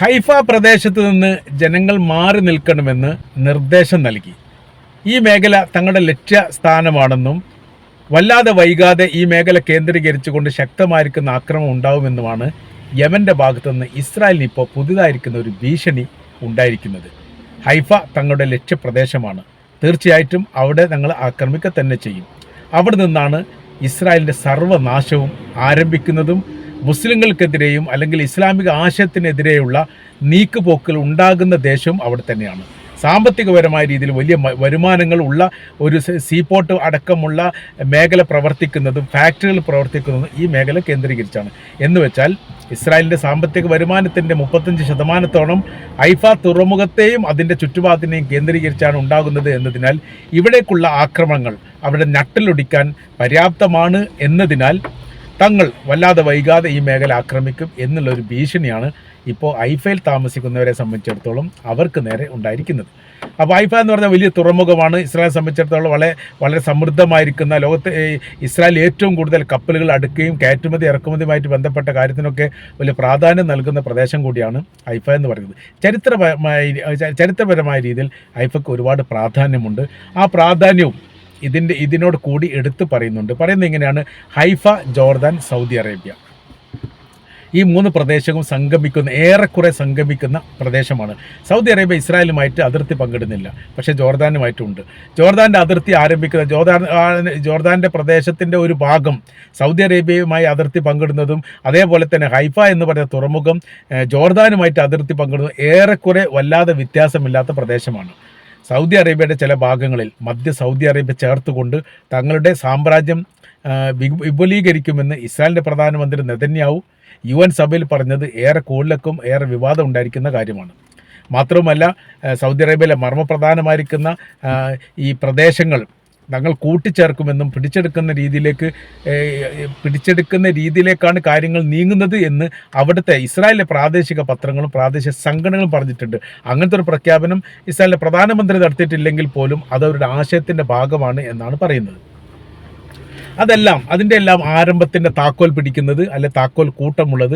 Haifa പ്രദേശത്ത് നിന്ന് ജനങ്ങൾ മാറി നിൽക്കണമെന്ന് നിർദ്ദേശം നൽകി. ഈ മേഖല തങ്ങളുടെ ലക്ഷ്യ സ്ഥാനമാണെന്നും വല്ലാതെ വൈകാതെ ഈ മേഖല കേന്ദ്രീകരിച്ചുകൊണ്ട് ശക്തമായിരിക്കുന്ന ആക്രമണം ഉണ്ടാവുമെന്നുമാണ് യമന്റെ ഭാഗത്തുനിന്ന് ഇസ്രായേലിന് ഇപ്പോൾ പുതുതായിരിക്കുന്ന ഒരു ഭീഷണി ഉണ്ടായിരിക്കുന്നത്. ഹൈഫ തങ്ങളുടെ ലക്ഷ്യപ്രദേശമാണ് തീർച്ചയായിട്ടും അവിടെ ഞങ്ങൾ ആക്രമിക്കുക തന്നെ ചെയ്യും. അവിടെ നിന്നാണ് ഇസ്രായേലിന്റെ സർവനാശവും ആരംഭിക്കുന്നതും മുസ്ലിങ്ങൾക്കെതിരെയും അല്ലെങ്കിൽ ഇസ്ലാമിക ആശയത്തിനെതിരെയുള്ള നീക്കുപോക്കുകൾ ഉണ്ടാകുന്ന ദേശവും അവിടെ തന്നെയാണ്. സാമ്പത്തികപരമായ രീതിയിൽ വലിയ വരുമാനങ്ങൾ ഉള്ള ഒരു സീപോർട്ട് അടക്കമുള്ള മേഖല പ്രവർത്തിക്കുന്നതും ഫാക്ടറികൾ പ്രവർത്തിക്കുന്നതും ഈ മേഖല കേന്ദ്രീകരിച്ചാണ്. എന്ന് വെച്ചാൽ ഇസ്രായേലിന്റെ സാമ്പത്തിക വരുമാനത്തിന്റെ മുപ്പത്തഞ്ച് ശതമാനത്തോളം ഐഫ തുറമുഖത്തെയും അതിന്റെ ചുറ്റുപാടിനെയും കേന്ദ്രീകരിച്ചാണ് ഉണ്ടാകുന്നത് എന്നതിനാൽ ഇവിടേക്കുള്ള ആക്രമണങ്ങൾ അവിടെ നട്ടിലൊടിക്കാൻ പര്യാപ്തമാണ് എന്നതിനാൽ തങ്ങൾ വല്ലാതെ വൈകാതെ ഈ മേഖല ആക്രമിക്കും എന്നുള്ളൊരു ഭീഷണിയാണ് ഇപ്പോൾ ഐഫയിൽ താമസിക്കുന്നവരെ സംബന്ധിച്ചിടത്തോളം അവർക്ക് നേരെ ഉണ്ടായിരിക്കുന്നത്. അപ്പോൾ ഐഫ എന്ന് പറഞ്ഞാൽ വലിയ തുറമുഖമാണ്. ഇസ്രായേൽ സംബന്ധിച്ചിടത്തോളം വളരെ വളരെ സമൃദ്ധമായിരിക്കുന്ന ലോകത്തെ ഇസ്രായേൽ ഏറ്റവും കൂടുതൽ കപ്പലുകൾ അടുക്കുകയും കയറ്റുമതി ഇറക്കുമതിയുമായിട്ട് ബന്ധപ്പെട്ട കാര്യത്തിനൊക്കെ വലിയ പ്രാധാന്യം നൽകുന്ന പ്രദേശം കൂടിയാണ് ഐഫ എന്ന് പറയുന്നത്. ചരിത്രപരമായ ചരിത്രപരമായ രീതിയിൽ ഐഫയ്ക്ക് ഒരുപാട് പ്രാധാന്യമുണ്ട്. ആ പ്രാധാന്യവും ഇതിന്റെ ഇതിനോട് കൂടി എടുത്തു പറയുന്നുണ്ട്. പറയുന്നത് ഇങ്ങനെയാണ്. Haifa Jordan Saudi Arabia. ഈ മൂന്ന് പ്രദേശവും സംഗമിക്കുന്ന ഏറെക്കുറെ സംഗമിക്കുന്ന പ്രദേശമാണ്. സൗദി അറേബ്യ ഇസ്രായേലുമായിട്ട് അതിർത്തി പങ്കിടുന്നില്ല. പക്ഷേ ജോർദാനുമായിട്ടുണ്ട്. ജോർദാന്റെ അതിർത്തി ആരംഭിക്കുന്ന ജോർദാൻ ജോർദാന്റെ പ്രദേശത്തിന്റെ ഒരു ഭാഗം സൗദി അറേബ്യയുമായി അതിർത്തി പങ്കിടുന്നതും അതേപോലെ തന്നെ ഹൈഫ എന്ന് പറയുന്ന തുറമുഖം ജോർദാനുമായിട്ട് അതിർത്തി പങ്കിടുന്നതും ഏറെക്കുറെ വല്ലാതെ വ്യത്യാസമില്ലാത്ത പ്രദേശമാണ്. സൗദി അറേബ്യയുടെ ചില ഭാഗങ്ങളിൽ മധ്യ സൗദി അറേബ്യ ചേർത്തുകൊണ്ട് തങ്ങളുടെ സാമ്രാജ്യം വിപുലീകരിക്കുമെന്ന് ഇസ്രായേലിന്റെ പ്രധാനമന്ത്രി നെതന്യാവു യു എൻ സഭയിൽ പറഞ്ഞത് ഏറെ കൂടുതലക്കും ഏറെ വിവാദം ഉണ്ടായിരിക്കുന്ന കാര്യമാണ്. മാത്രവുമല്ല സൗദി അറേബ്യയിലെ മർമ്മപ്രധാനമായിരിക്കുന്ന ഈ പ്രദേശങ്ങൾ തങ്ങൾ കൂട്ടിച്ചേർക്കുമെന്നും പിടിച്ചെടുക്കുന്ന രീതിയിലേക്ക് പിടിച്ചെടുക്കുന്ന രീതിയിലേക്കാണ് കാര്യങ്ങൾ നീങ്ങുന്നത് എന്ന് അവിടുത്തെ ഇസ്രായേലിലെ പ്രാദേശിക പത്രങ്ങളും പ്രാദേശിക സംഘടനകളും പറഞ്ഞിട്ടുണ്ട്. അങ്ങനത്തെ ഒരു പ്രഖ്യാപനം ഇസ്രായേലിലെ പ്രധാനമന്ത്രി നടത്തിയിട്ടില്ലെങ്കിൽ പോലും അതവരുടെ ആശയത്തിന്റെ ഭാഗമാണ് എന്നാണ് പറയുന്നത്. അതെല്ലാം അതിന്റെ എല്ലാം ആരംഭത്തിന്റെ താക്കോൽ പിടിക്കുന്നത് അല്ലെ താക്കോൽ കൂട്ടമുള്ളത്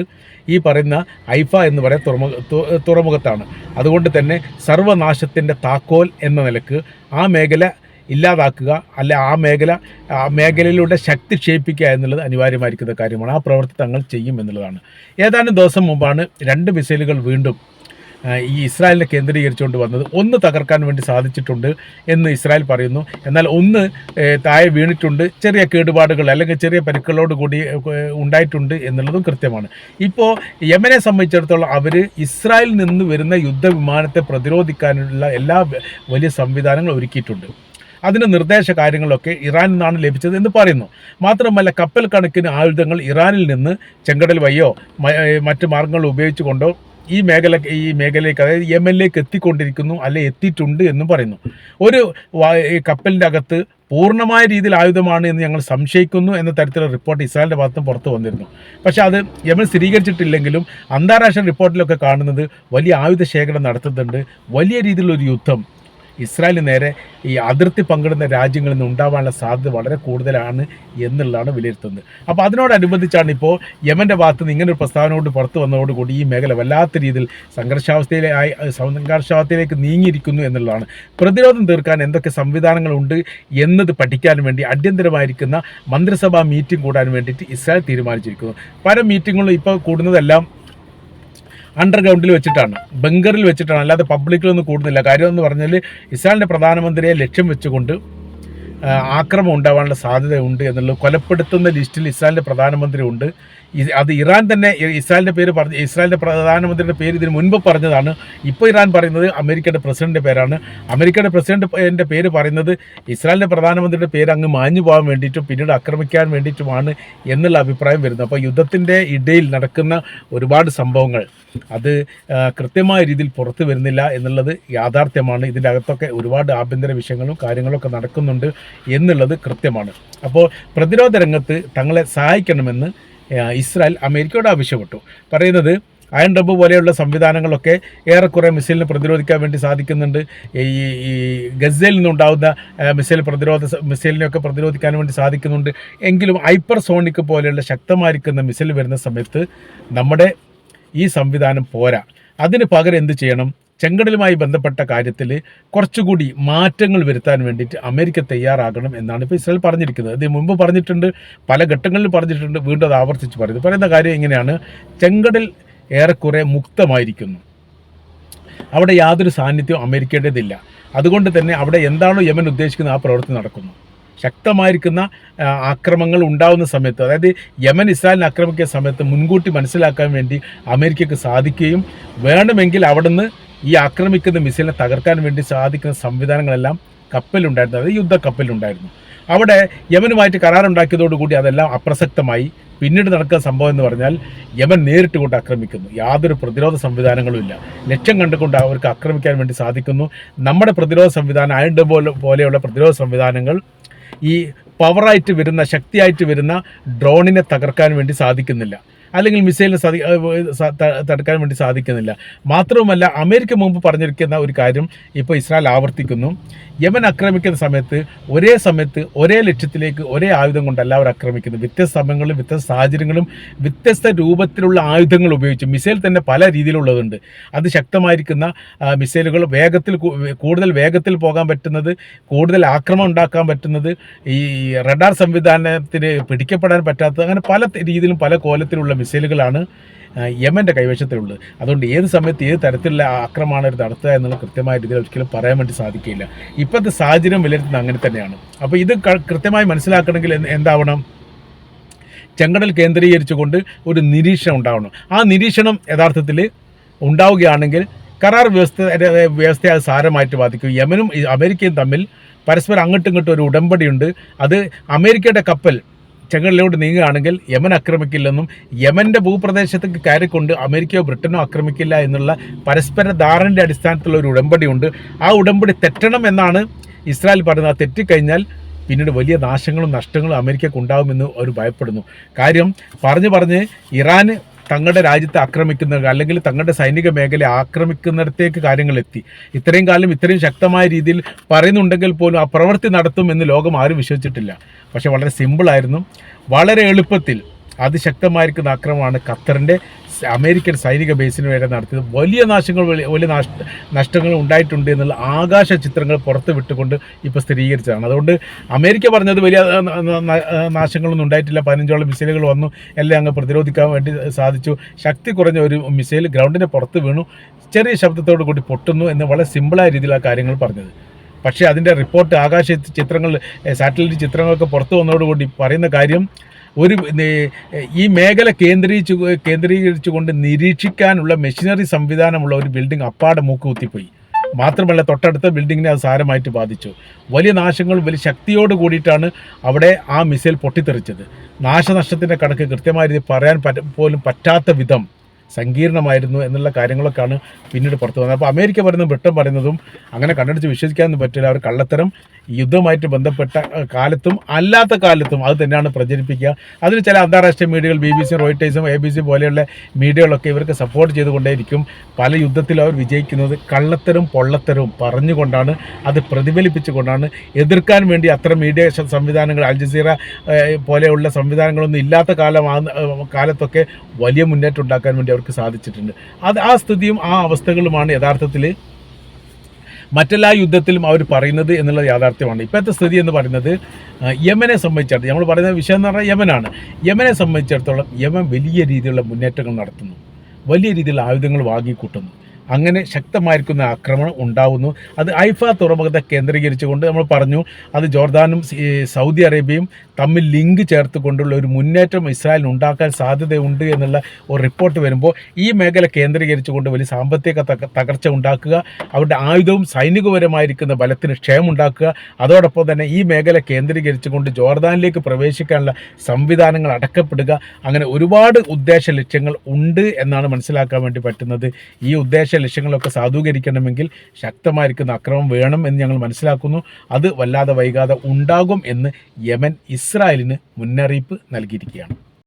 ഈ പറയുന്ന ഐഫ എന്ന് പറയുന്ന തുറമുഖ തുറമുഖത്താണ്. അതുകൊണ്ട് തന്നെ സർവനാശത്തിന്റെ താക്കോൽ എന്ന നിലയ്ക്ക് ആ മേഖല ഇല്ലാതാക്കുക അല്ലെ ആ മേഖല ആ മേഖലയിലൂടെ ശക്തി ക്ഷയിപ്പിക്കുക എന്നുള്ളത് അനിവാര്യമായിരിക്കുന്ന കാര്യമാണ്. ആ പ്രവൃത്തി തങ്ങൾ ചെയ്യും എന്നുള്ളതാണ്. ഏതാനും ദിവസം മുമ്പാണ് രണ്ട് മിസൈലുകൾ വീണ്ടും ഈ ഇസ്രായേലിനെ കേന്ദ്രീകരിച്ചുകൊണ്ട് വന്നത്. ഒന്ന് തകർക്കാൻ വേണ്ടി സാധിച്ചിട്ടുണ്ട് എന്ന് ഇസ്രായേൽ പറയുന്നു. എന്നാൽ ഒന്ന് താഴെ വീണിട്ടുണ്ട്. ചെറിയ കേടുപാടുകൾ അല്ലെങ്കിൽ ചെറിയ പരിക്കുകളോട് കൂടി ഉണ്ടായിട്ടുണ്ട് എന്നുള്ളതും കൃത്യമാണ്. ഇപ്പോൾ യമനെ സംബന്ധിച്ചിടത്തോളം അവർ ഇസ്രായേലിൽ നിന്ന് വരുന്ന യുദ്ധവിമാനത്തെ പ്രതിരോധിക്കാനുള്ള എല്ലാ വലിയ സംവിധാനങ്ങളും ഒരുക്കിയിട്ടുണ്ട്. അതിന് നിർദ്ദേശ കാര്യങ്ങളൊക്കെ ഇറാനിൽ നിന്നാണ് ലഭിച്ചത് എന്ന് പറയുന്നു. മാത്രമല്ല കപ്പൽ കണക്കിന് ആയുധങ്ങൾ ഇറാനിൽ നിന്ന് ചെങ്കടൽ വഴിയോ മറ്റ് മാർഗങ്ങൾ ഉപയോഗിച്ചുകൊണ്ടോ ഈ മേഖല ഈ മേഖലയിലേക്ക് അതായത് യമനിലേക്ക് എത്തിക്കൊണ്ടിരിക്കുന്നു അല്ലെ എത്തിയിട്ടുണ്ട് എന്നും പറയുന്നു. ഒരു കപ്പലിന്റെ അകത്ത് പൂർണമായ രീതിയിൽ ആയുധമാണ് എന്ന് ഞങ്ങൾ സംശയിക്കുന്നു എന്ന തരത്തിലുള്ള റിപ്പോർട്ട് ഇസ്രായേലിന്റെ ഭാഗത്തും പുറത്തു വന്നിരുന്നു. പക്ഷേ അത് യമൻ സ്ഥിരീകരിച്ചിട്ടില്ലെങ്കിലും അന്താരാഷ്ട്ര റിപ്പോർട്ടിലൊക്കെ കാണുന്നത് വലിയ ആയുധ ശേഖരം നടത്തുന്നുണ്ട്. വലിയ രീതിയിലുള്ള ഒരു യുദ്ധം ഇസ്രായേലിന് നേരെ ഈ അതിർത്തി പങ്കിടുന്ന രാജ്യങ്ങളിൽ നിന്ന് ഉണ്ടാവാനുള്ള സാധ്യത വളരെ കൂടുതലാണ് എന്നുള്ളതാണ് വിലയിരുത്തുന്നത്. അപ്പോൾ അതിനോടനുബന്ധിച്ചാണ് ഇപ്പോൾ യമന്റെ ഭാഗത്ത് നിന്ന് ഇങ്ങനെ ഒരു പ്രസ്താവനയോട് പുറത്തു വന്നതോടുകൂടി ഈ മേഖല വല്ലാത്ത രീതിയിൽ സംഘർഷാവസ്ഥയിലായി സംഘർഷാവസ്ഥയിലേക്ക് നീങ്ങിയിരിക്കുന്നു എന്നുള്ളതാണ്. പ്രതിരോധം തീർക്കാൻ എന്തൊക്കെ സംവിധാനങ്ങളുണ്ട് എന്നത് പഠിക്കാൻ വേണ്ടി അടിയന്തരമായിരിക്കുന്ന മന്ത്രിസഭാ മീറ്റിംഗ് കൂടാൻ വേണ്ടിയിട്ട് ഇസ്രായേൽ തീരുമാനിച്ചിരിക്കുന്നു. പല മീറ്റിങ്ങുകളും ഇപ്പോൾ കൂടുന്നതെല്ലാം അണ്ടർഗ്രൗണ്ടിൽ വെച്ചിട്ടാണ് ബങ്കറിൽ വെച്ചിട്ടാണ് അല്ലാതെ പബ്ലിക്കിലൊന്നും കൂടുന്നില്ല. കാര്യം എന്ന് പറഞ്ഞാൽ ഇസ്രായേലിന്റെ പ്രധാനമന്ത്രിയെ ലക്ഷ്യം വെച്ചുകൊണ്ട് ആക്രമം ഉണ്ടാവാനുള്ള സാധ്യതയുണ്ട് എന്നുള്ളത് കൊലപ്പെടുത്തുന്ന ലിസ്റ്റിൽ ഇസ്രായേലിന്റെ പ്രധാനമന്ത്രി ഉണ്ട് അത് ഇറാൻ തന്നെ ഇസ്രായേലിന്റെ പേര് പറഞ്ഞ് ഇസ്രായേലിന്റെ പ്രധാനമന്ത്രിയുടെ പേര് ഇതിന് മുൻപ് പറഞ്ഞതാണ്. ഇപ്പോൾ ഇറാൻ പറയുന്നത് അമേരിക്കയുടെ പ്രസിഡന്റ് പേരാണ്. അമേരിക്കയുടെ പ്രസിഡന്റ് പേര് പറയുന്നത് ഇസ്രായേലിന്റെ പ്രധാനമന്ത്രിയുടെ പേര് അങ്ങ് മാഞ്ഞു പോകാൻ വേണ്ടിയിട്ടും പിന്നീട് ആക്രമിക്കാൻ വേണ്ടിയിട്ടുമാണ് എന്നുള്ള അഭിപ്രായം വരുന്നത്. അപ്പോൾ യുദ്ധത്തിന്റെ ഇടയിൽ നടക്കുന്ന ഒരുപാട് സംഭവങ്ങൾ അത് കൃത്യമായ രീതിയിൽ പുറത്തു വരുന്നില്ല എന്നുള്ളത് യാഥാർത്ഥ്യമാണ്. ഇതിന്റെ അകത്തൊക്കെ ഒരുപാട് ആഭ്യന്തര വിഷയങ്ങളും കാര്യങ്ങളൊക്കെ നടക്കുന്നുണ്ട് എന്നുള്ളത് കൃത്യമാണ്. അപ്പോൾ പ്രതിരോധ രംഗത്ത് തങ്ങളെ സഹായിക്കണമെന്ന് ഇസ്രായേൽ അമേരിക്കയോട് ആവശ്യപ്പെട്ടു. പറയുന്നത് അയൺ ഡബ് പോലെയുള്ള സംവിധാനങ്ങളൊക്കെ ഏറെക്കുറെ മിസൈലിനെ പ്രതിരോധിക്കാൻ വേണ്ടി സാധിക്കുന്നുണ്ട്. ഈ ഈ ഗസയിൽ നിന്നുണ്ടാകുന്ന മിസൈൽ പ്രതിരോധ മിസൈലിനെയൊക്കെ പ്രതിരോധിക്കാൻ വേണ്ടി സാധിക്കുന്നുണ്ട്. എങ്കിലും ഹൈപ്പർസോണിക് പോലെയുള്ള ശക്തമായിരിക്കുന്ന മിസൈൽ വരുന്ന സമയത്ത് നമ്മുടെ ഈ സംവിധാനം പോരാ. അതിന് പകരം എന്ത് ചെയ്യണം? ചെങ്കടലുമായി ബന്ധപ്പെട്ട കാര്യത്തിൽ കുറച്ചുകൂടി മാറ്റങ്ങൾ വരുത്താൻ വേണ്ടിയിട്ട് അമേരിക്ക തയ്യാറാകണം എന്നാണ് ഇപ്പോൾ ഇസ്രായേൽ പറഞ്ഞിരിക്കുന്നത്. ഇത് മുമ്പ് പറഞ്ഞിട്ടുണ്ട് പല ഘട്ടങ്ങളിൽ പറഞ്ഞിട്ടുണ്ട് വീണ്ടും അത് ആവർത്തിച്ച് പറയുന്നത് പറയുന്ന കാര്യം ഇങ്ങനെയാണ്. ചെങ്കടൽ ഏറെക്കുറെ മുക്തമായിരിക്കുന്നു. അവിടെ യാതൊരു സാന്നിധ്യവും അമേരിക്കയുടേതില്ല അതുകൊണ്ട് തന്നെ അവിടെ എന്താണോ യമൻ ഉദ്ദേശിക്കുന്നത് ആ പ്രവൃത്തി നടക്കുന്നു. ശക്തമായിരിക്കുന്ന ആക്രമങ്ങൾ ഉണ്ടാവുന്ന സമയത്ത് അതായത് യമൻ ഇസ്രായേലിനെ ആക്രമിക്കുന്ന സമയത്ത് മുൻകൂട്ടി മനസ്സിലാക്കാൻ വേണ്ടി അമേരിക്കക്ക് സാധിക്കുകയും വേണമെങ്കിൽ അവിടുന്ന് ഈ ആക്രമിക്കുന്ന മിസൈലിനെ തകർക്കാൻ വേണ്ടി സാധിക്കുന്ന സംവിധാനങ്ങളെല്ലാം കപ്പലുണ്ടായിരുന്നു അതായത് യുദ്ധ കപ്പലുണ്ടായിരുന്നു അവിടെ യമനുമായിട്ട് കരാറുണ്ടാക്കിയതോടുകൂടി അതെല്ലാം അപ്രസക്തമായി പിന്നീട് നടക്കുന്ന സംഭവം എന്ന് പറഞ്ഞാൽ യമൻ നേരിട്ട് കൊണ്ട് ആക്രമിക്കുന്നു. യാതൊരു പ്രതിരോധ സംവിധാനങ്ങളും ഇല്ല. ലക്ഷ്യം കണ്ടുകൊണ്ട് അവർക്ക് ആക്രമിക്കാൻ വേണ്ടി സാധിക്കുന്നു. നമ്മുടെ പ്രതിരോധ സംവിധാനം അയൺ പോലെ പോലെയുള്ള പ്രതിരോധ സംവിധാനങ്ങൾ ഈ പവറായിട്ട് വരുന്ന ശക്തിയായിട്ട് വരുന്ന ഡ്രോണിനെ തകർക്കാൻ വേണ്ടി സാധിക്കുന്നില്ല. അല്ലെങ്കിൽ മിസൈലിനെ സാധി തടുക്കാൻ വേണ്ടി സാധിക്കുന്നില്ല. മാത്രവുമല്ല അമേരിക്ക മുമ്പ് പറഞ്ഞിരിക്കുന്ന ഒരു കാര്യം ഇപ്പോൾ ഇസ്രായേൽ ആവർത്തിക്കുന്നു. യമൻ ആക്രമിക്കുന്ന സമയത്ത് ഒരേ സമയത്ത് ഒരേ ലക്ഷ്യത്തിലേക്ക് ഒരേ ആയുധം കൊണ്ടല്ല അവർ ആക്രമിക്കുന്നത്. വ്യത്യസ്ത സമയങ്ങളിലും വ്യത്യസ്ത സാഹചര്യങ്ങളും വ്യത്യസ്ത രൂപത്തിലുള്ള ആയുധങ്ങൾ ഉപയോഗിച്ച് മിസൈൽ തന്നെ പല രീതിയിലുള്ളതുണ്ട്. അത് ശക്തമായിരിക്കുന്ന മിസൈലുകൾ വേഗത്തിൽ കൂടുതൽ വേഗത്തിൽ പോകാൻ പറ്റുന്നത് കൂടുതൽ ആക്രമം ഉണ്ടാക്കാൻ പറ്റുന്നത് ഈ റഡാർ സംവിധാനത്തിന് പിടിക്കപ്പെടാൻ പറ്റാത്തത് അങ്ങനെ പല രീതിയിലും പല കോലത്തിലുള്ള മിസൈലുകളാണ് യമന്റെ കൈവശത്തിലുള്ളത്. അതുകൊണ്ട് ഏത് സമയത്ത് ഏത് തരത്തിലുള്ള ആക്രമണമാണ് ഇത് നടത്തുക എന്നുള്ള കൃത്യമായ രീതിയിൽ ഒരിക്കലും പറയാൻ വേണ്ടി സാധിക്കില്ല. ഇപ്പോഴത്തെ സാഹചര്യം വിലയിരുത്തുന്നത് അങ്ങനെ തന്നെയാണ്. അപ്പോൾ ഇത് കൃത്യമായി മനസ്സിലാക്കണമെങ്കിൽ എന്ത് എന്താവണം? ചെങ്കടൽ കേന്ദ്രീകരിച്ചുകൊണ്ട് ഒരു നിരീക്ഷണം ഉണ്ടാവണം. ആ നിരീക്ഷണം യഥാർത്ഥത്തിൽ ഉണ്ടാവുകയാണെങ്കിൽ കരാർ വ്യവസ്ഥ വ്യവസ്ഥയെ അത് സാരമായിട്ട് ബാധിക്കും. യമനും അമേരിക്കയും തമ്മിൽ പരസ്പരം അങ്ങോട്ടും ഇങ്ങോട്ടും ഒരു ഉടമ്പടിയുണ്ട്. അത് അമേരിക്കയുടെ കപ്പൽ ചെങ്കടലിലോട്ട് നീങ്ങുകയാണെങ്കിൽ യമൻ ആക്രമിക്കില്ലെന്നും യമന്റെ ഭൂപ്രദേശത്തേക്ക് കയറിക്കൊണ്ട് അമേരിക്കയോ ബ്രിട്ടനോ ആക്രമിക്കില്ല എന്നുള്ള പരസ്പര ധാരണയുടെ അടിസ്ഥാനത്തിലുള്ള ഒരു ഉടമ്പടിയുണ്ട്. ആ ഉടമ്പടി തെറ്റണം എന്നാണ് ഇസ്രായേൽ പറയുന്നത്. ആ തെറ്റിക്കഴിഞ്ഞാൽ പിന്നീട് വലിയ നാശങ്ങളും നഷ്ടങ്ങളും അമേരിക്കക്ക് ഉണ്ടാകുമെന്ന് അവർ ഭയപ്പെടുന്നു. കാര്യം പറഞ്ഞു പറഞ്ഞ് ഇറാൻ തങ്ങളുടെ രാജ്യത്തെ ആക്രമിക്കുന്ന അല്ലെങ്കിൽ തങ്ങളുടെ സൈനിക മേഖല ആക്രമിക്കുന്നിടത്തേക്ക് കാര്യങ്ങൾ എത്തി. ഇത്രയും കാലം ഇത്രയും ശക്തമായ രീതിയിൽ പറയുന്നുണ്ടെങ്കിൽ പോലും ആ പ്രവൃത്തി നടത്തും എന്ന് ലോകം ആരും വിശ്വസിച്ചിട്ടില്ല. പക്ഷെ വളരെ സിമ്പിളായിരുന്നു വളരെ എളുപ്പത്തിൽ അതിശക്തമായിരിക്കുന്ന ആക്രമണമാണ് ഖത്തറിന്റെ അമേരിക്കൻ സൈനിക ബേസിന് വേണ്ടി നടത്തിയത് വലിയ നാശങ്ങൾ വലിയ നഷ്ടങ്ങൾ ഉണ്ടായിട്ടുണ്ട് എന്നുള്ള ആകാശ ചിത്രങ്ങൾ പുറത്ത് വിട്ടുകൊണ്ട് ഇപ്പോൾ സ്ഥിരീകരിച്ചതാണ്. അതുകൊണ്ട് അമേരിക്ക പറഞ്ഞത് വലിയ ആ, ആ, നാശങ്ങളൊന്നും ഉണ്ടായിട്ടില്ല. പതിനഞ്ചോളം മിസൈലുകൾ വന്നു. എല്ലാം അങ്ങ് പ്രതിരോധിക്കാൻ വേണ്ടി സാധിച്ചു. ശക്തി കുറഞ്ഞ ഒരു മിസൈൽ ഗ്രൗണ്ടിന്റെ പുറത്ത് വീണു. ചെറിയ ശബ്ദത്തോടു കൂടി പൊട്ടുന്നു എന്ന് വളരെ സിമ്പിളായ രീതിയിലാണ് കാര്യങ്ങൾ പറഞ്ഞത്. പക്ഷേ അതിന്റെ റിപ്പോർട്ട് ആകാശ ചിത്രങ്ങൾ സാറ്റലൈറ്റ് ചിത്രങ്ങളൊക്കെ പുറത്തു വന്നതോടുകൂടി പറയുന്ന കാര്യം ഒരു ഈ മേഖല കേന്ദ്രീകരിച്ചു കേന്ദ്രീകരിച്ചുകൊണ്ട് നിരീക്ഷിക്കാനുള്ള മെഷീനറി സംവിധാനമുള്ള ഒരു ബിൽഡിംഗ് അപ്പാടെ മൂക്ക് കുത്തിപ്പോയി. മാത്രമല്ല തൊട്ടടുത്ത ബിൽഡിങ്ങിനെ അത് സാരമായിട്ട് ബാധിച്ചു. വലിയ നാശങ്ങളും വലിയ ശക്തിയോട് കൂടിയിട്ടാണ് അവിടെ ആ മിസൈൽ പൊട്ടിത്തെറിച്ചത്. നാശനഷ്ടത്തിന്റെ കണക്ക് കൃത്യമായ രീതിയിൽ പറയാൻ പോലും പറ്റാത്ത വിധം സങ്കീർണമായിരുന്നു എന്നുള്ള കാര്യങ്ങളൊക്കെയാണ് പിന്നീട് പുറത്തു വന്നത്. അപ്പോൾ അമേരിക്ക പറയുന്നതും ബ്രിട്ടൻ പറയുന്നതും അങ്ങനെ കണ്ടടിച്ച് വിശ്വസിക്കാനൊന്നും പറ്റില്ല. അവർ കള്ളത്തരം യുദ്ധമായിട്ട് ബന്ധപ്പെട്ട കാലത്തും അല്ലാത്ത കാലത്തും അത് തന്നെയാണ് പ്രചരിപ്പിക്കുക. അതിന് ചില അന്താരാഷ്ട്ര മീഡിയകൾ ബി ബി സി റോയിട്ടേഴ്സും എ ബി സി പോലെയുള്ള മീഡിയകളൊക്കെ ഇവർക്ക് സപ്പോർട്ട് ചെയ്തുകൊണ്ടേയിരിക്കും പല യുദ്ധത്തിലും അവർ വിജയിക്കുന്നത്. കള്ളത്തരും പൊള്ളത്തരവും പറഞ്ഞുകൊണ്ടാണ് അത് പ്രതിഫലിപ്പിച്ചുകൊണ്ടാണ്. എതിർക്കാൻ വേണ്ടി അത്ര മീഡിയ സംവിധാനങ്ങൾ അൽ ജസീറ പോലെയുള്ള സംവിധാനങ്ങളൊന്നും ഇല്ലാത്ത കാലമാണ് കാലത്തൊക്കെ വലിയ മുന്നേറ്റം ഉണ്ടാക്കാൻ വേണ്ടി അവർക്ക് സാധിച്ചിട്ടുണ്ട്. അത് ആ സ്ഥിതിയും ആ അവസ്ഥകളുമാണ് യഥാർത്ഥത്തിൽ മറ്റെല്ലാ യുദ്ധത്തിലും അവർ പറയുന്നത് എന്നുള്ള യാഥാർത്ഥ്യമാണ്. ഇപ്പോഴത്തെ സ്ഥിതി എന്ന് പറയുന്നത് യമനെ സംബന്ധിച്ചിടത്തോളം നമ്മൾ പറയുന്ന വിഷയം എന്ന് പറഞ്ഞാൽ യമനാണ്. യമനെ സംബന്ധിച്ചിടത്തോളം യമൻ വലിയ രീതിയിലുള്ള മുന്നേറ്റങ്ങൾ നടത്തുന്നു. വലിയ രീതിയിലുള്ള ആയുധങ്ങൾ വാങ്ങിക്കൂട്ടുന്നു. അങ്ങനെ ശക്തമായിരിക്കുന്ന ആക്രമണം ഉണ്ടാവുന്നു. അത് ഐഫ തുറമുഖത്തെ കേന്ദ്രീകരിച്ചുകൊണ്ട് നമ്മൾ പറഞ്ഞു അത് ജോർദാനും സൗദി അറേബ്യയും തമ്മിൽ ലിങ്ക് ചേർത്ത് കൊണ്ടുള്ള ഒരു മുന്നേറ്റം ഇസ്രായേലിന് ഉണ്ടാക്കാൻ സാധ്യതയുണ്ട് എന്നുള്ള ഒരു റിപ്പോർട്ട് വരുമ്പോൾ ഈ മേഖല കേന്ദ്രീകരിച്ചുകൊണ്ട് വലിയ സാമ്പത്തിക തകർച്ച ഉണ്ടാക്കുക അവരുടെ ആയുധവും സൈനികപരമായിരിക്കുന്ന ബലത്തിന് ക്ഷയമുണ്ടാക്കുക അതോടൊപ്പം തന്നെ ഈ മേഖല കേന്ദ്രീകരിച്ചുകൊണ്ട് ജോർദാനിലേക്ക് പ്രവേശിക്കാനുള്ള സംവിധാനങ്ങൾ അടക്കപ്പെടുക അങ്ങനെ ഒരുപാട് ഉദ്ദേശ ലക്ഷ്യങ്ങൾ ഉണ്ട് എന്നാണ് മനസ്സിലാക്കാൻ വേണ്ടി പറ്റുന്നത്. ഈ ഉദ്ദേശ ലക്ഷ്യങ്ങളൊക്കെ സാധൂകരിക്കണമെങ്കിൽ ശക്തമായിരിക്കുന്ന അക്രമം വേണം എന്ന് ഞങ്ങൾ മനസ്സിലാക്കുന്നു. അത് വല്ലാതെ വൈകാതെ ഉണ്ടാകും എന്ന് യമൻ ഇസ്രായേലിന് മുന്നറിയിപ്പ് നൽകിയിരിക്കുകയാണ്.